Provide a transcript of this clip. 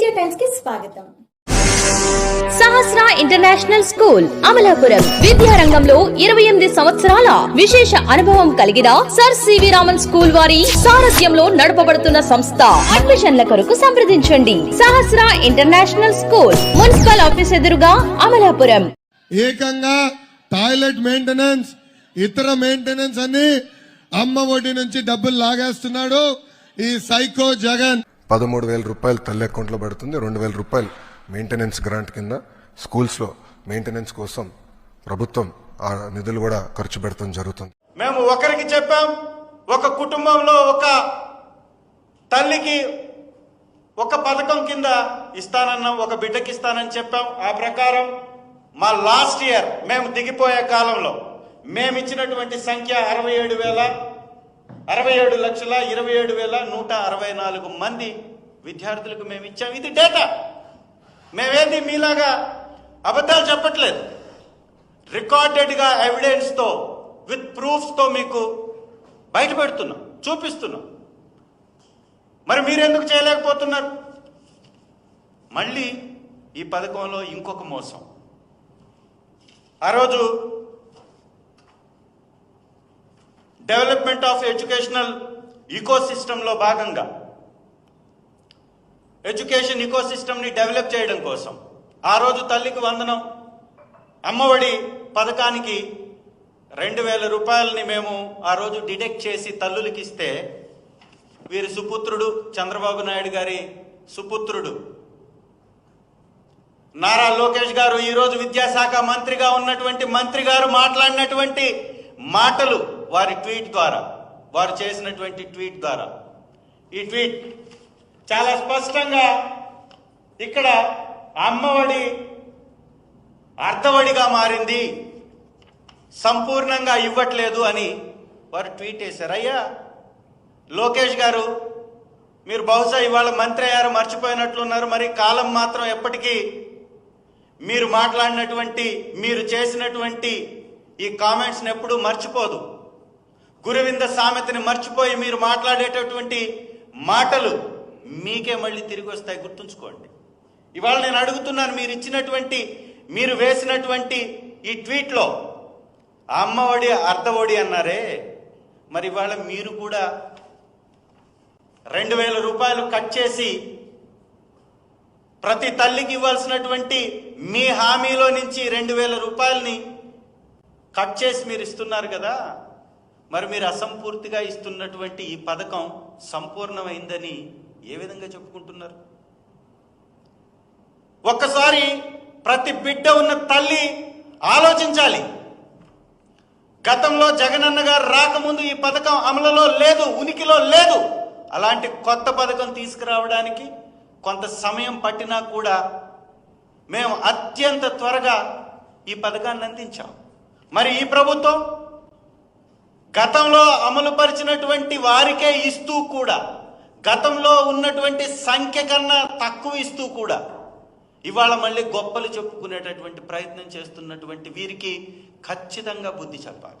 తేజ టైమ్స్కి స్వాగతం. Sahasra international school Amalapuram. విద్యారంగంలో ఇరవై ఎనిమిది సంవత్సరాల విశేష అనుభవం కలిగిన సర్ సివి రామన్ స్కూల్ వారి సారథ్యంలో నడపబడుతున్న సంస్థ. అడ్మిషన్ల కొరకు సంప్రదించండి. Sahasra international school municipal office ఎదురుగా అమలాపురం. ఏకంగా టాయిలెట్ మెయింటెనెన్స్ ఇతర మెయింటెనెన్స్ అన్ని అమ్మ ఒడి నుంచి డబ్బులు లాగేస్తున్నాడు ఈ సైకో జగన్. పదమూడు వేల రూపాయలు తల్లి అకౌంట్లో పడుతుంది రెండు వేల రూపాయలు మెయింటెనెన్స్ గ్రాంట్ కింద స్కూల్స్లో మెయింటెనెన్స్ కోసం ప్రభుత్వం ఆ నిధులు కూడా ఖర్చు పెడతాం జరుగుతుంది. మేము ఒకరికి చెప్పాం ఒక కుటుంబంలో ఒక తల్లికి ఒక పథకం కింద ఇస్తానన్నాం ఒక బిడ్డకి ఇస్తానని చెప్పాం. ఆ ప్రకారం మా లాస్ట్ ఇయర్ మేము దిగిపోయే కాలంలో మేము ఇచ్చినటువంటి సంఖ్య అరవై ఏడు వేల అరవై ఏడు లక్షల ఇరవై ఏడు వేల నూట అరవై నాలుగు మంది విద్యార్థులకు మేము ఇచ్చాం. ఇది డేటా మేమేది? మీలాగా అబద్ధాలు చెప్పట్లేదు. రికార్డెడ్గా ఎవిడెన్స్తో విత్ ప్రూఫ్స్తో మీకు బయటపెడుతున్నాం చూపిస్తున్నాం. మరి మీరెందుకు చేయలేకపోతున్నారు? మళ్ళీ ఈ పథకంలో ఇంకొక మోసం. ఆ రోజు డెవలప్మెంట్ ఆఫ్ ఎడ్యుకేషనల్ ఈకోసిస్టంలో భాగంగా ఎడ్యుకేషన్ ఈకోసిస్టమ్ని డెవలప్ చేయడం కోసం ఆ రోజు తల్లికి వందనం అమ్మఒడి పథకానికి రెండు వేల రూపాయలని మేము ఆ రోజు డిడెక్ట్ చేసి తల్లులకి ఇస్తే వీరి సుపుత్రుడు చంద్రబాబు నాయుడు గారి సుపుత్రుడు. నారా లోకేష్ గారు ఈరోజు విద్యాశాఖ మంత్రిగా ఉన్నటువంటి మంత్రి గారు మాట్లాడినటువంటి మాటలు వారి ట్వీట్ ద్వారా వారు చేసినటువంటి ట్వీట్ ద్వారా. ఈ ట్వీట్ చాలా స్పష్టంగా ఇక్కడ అమ్మఒడి అర్థవడిగా మారింది. సంపూర్ణంగా ఇవ్వట్లేదు అని వారు ట్వీట్ చేశారు. అయ్యా లోకేష్ గారు మీరు బహుశా ఇవాళ మంత్రి అయ్యారు మర్చిపోయినట్లున్నారు. మరి కాలం మాత్రం ఎప్పటికీ మీరు మాట్లాడినటువంటి మీరు చేసినటువంటి ఈ కామెంట్స్ని ఎప్పుడూ మర్చిపోదు. గురువింద సామెతని మర్చిపోయి మీరు మాట్లాడేటటువంటి మాటలు మీకే మళ్ళీ తిరిగి వస్తాయి గుర్తుంచుకోండి. ఇవాళ నేను అడుగుతున్నాను మీరు ఇచ్చినటువంటి మీరు వేసినటువంటి ఈ ట్వీట్లో అమ్మఒడి అర్ధఒడి అన్నారే. మరి ఇవాళ మీరు కూడా రెండు వేల రూపాయలు కట్ చేసి ప్రతి తల్లికి ఇవ్వాల్సినటువంటి మీ హామీలో నుంచి రెండు వేల రూపాయలని కట్ చేసి మీరు ఇస్తున్నారు కదా. మరి మీరు అసంపూర్తిగా ఇస్తున్నటువంటి ఈ పథకం సంపూర్ణమైందని ఏ విధంగా చెప్పుకుంటున్నారు? ఒక్కసారి ప్రతి బిడ్డ ఉన్న తల్లి ఆలోచించాలి. గతంలో జగనన్న గారు రాకముందు ఈ పథకం అమలులో లేదు ఉనికిలో లేదు. అలాంటి కొత్త పథకం తీసుకురావడానికి కొంత సమయం పట్టినా కూడా మేము అత్యంత త్వరగా ఈ పథకాన్ని అందించాం. మరి ఈ ప్రభుత్వం గతంలో అమలుపరిచినటువంటి వారికే ఇస్తూ కూడా గతంలో ఉన్నటువంటి సంఖ్య కన్నా తక్కువ ఇస్తూ కూడా ఇవాళ మళ్ళీ గొప్పలు చెప్పుకునేటటువంటి ప్రయత్నం చేస్తున్నటువంటి వీరికి ఖచ్చితంగా బుద్ధి చెప్పాలి.